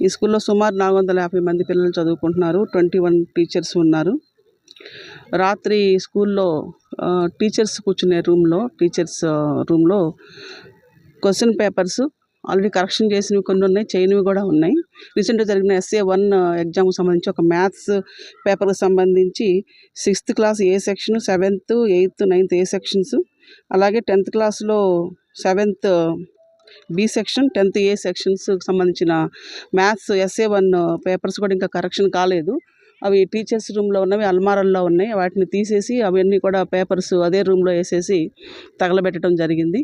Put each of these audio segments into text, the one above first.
ఈ స్కూల్లో సుమారు నాలుగు వందల యాభై మంది పిల్లలు చదువుకుంటున్నారు. ట్వంటీ వన్ టీచర్స్ ఉన్నారు. రాత్రి స్కూల్లో టీచర్స్ కూర్చునే రూమ్లో టీచర్స్ రూమ్లో క్వశ్చన్ పేపర్స్ ఆల్రెడీ కరెక్షన్ చేసినవి కొన్ని ఉన్నాయి చేయనివి కూడా ఉన్నాయి. రీసెంట్గా జరిగిన ఎస్ఏ వన్ ఎగ్జామ్కి సంబంధించి ఒక మ్యాథ్స్ పేపర్కి సంబంధించి sixth class A section seventh eighth ninth A sections అలాగే టెన్త్ క్లాస్లో seventh B section tenth A సెక్షన్స్కి సంబంధించిన మ్యాథ్స్ ఎస్ఏ వన్ పేపర్స్ కూడా ఇంకా కరెక్షన్ కాలేదు. అవి టీచర్స్ రూమ్లో ఉన్నవి అల్మారాల్లో ఉన్నాయి. వాటిని తీసేసి అవన్నీ కూడా పేపర్స్ అదే రూమ్లో వేసేసి తగలబెట్టడం జరిగింది.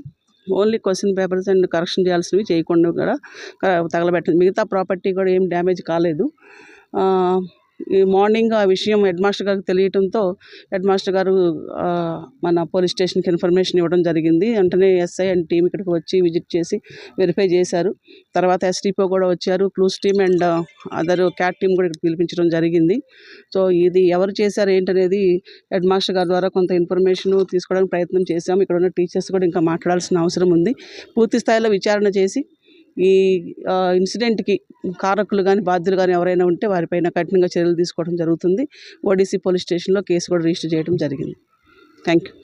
Only question papers and correction చేయాల్సినవి చేయకుండా కూడా తగలబెట్టింది. తగలబెట్టండి మిగతా ప్రాపర్టీ కూడా ఏం డ్యామేజ్ కాలేదు. మార్నింగ్ ఆ విషయం హెడ్ మాస్టర్ గారికి తెలియటంతో హెడ్ మాస్టర్ గారు మన పోలీస్ స్టేషన్కి ఇన్ఫర్మేషన్ ఇవ్వడం జరిగింది. వెంటనే ఎస్ఐ అండ్ టీం ఇక్కడికి వచ్చి విజిట్ చేసి వెరిఫై చేశారు. తర్వాత ఎస్డిపో కూడా వచ్చారు. Clues team and other cat team కూడా ఇక్కడ పిలిపించడం జరిగింది. సో ఇది ఎవరు చేశారు ఏంటనేది హెడ్ మాస్టర్ గారి ద్వారా కొంత ఇన్ఫర్మేషన్ తీసుకోవడానికి ప్రయత్నం చేశాము. ఇక్కడ ఉన్న టీచర్స్ కూడా ఇంకా మాట్లాడాల్సిన అవసరం ఉంది. పూర్తి స్థాయిలో విచారణ చేసి ఈ ఇన్సిడెంట్కి కారకులు కానీ బాధ్యులు కానీ ఎవరైనా ఉంటే వారిపైన కఠినంగా చర్యలు తీసుకోవడం జరుగుతుంది. ఓడిసి పోలీస్ స్టేషన్లో కేసు కూడా రిజిస్టర్ చేయడం జరిగింది. Thank you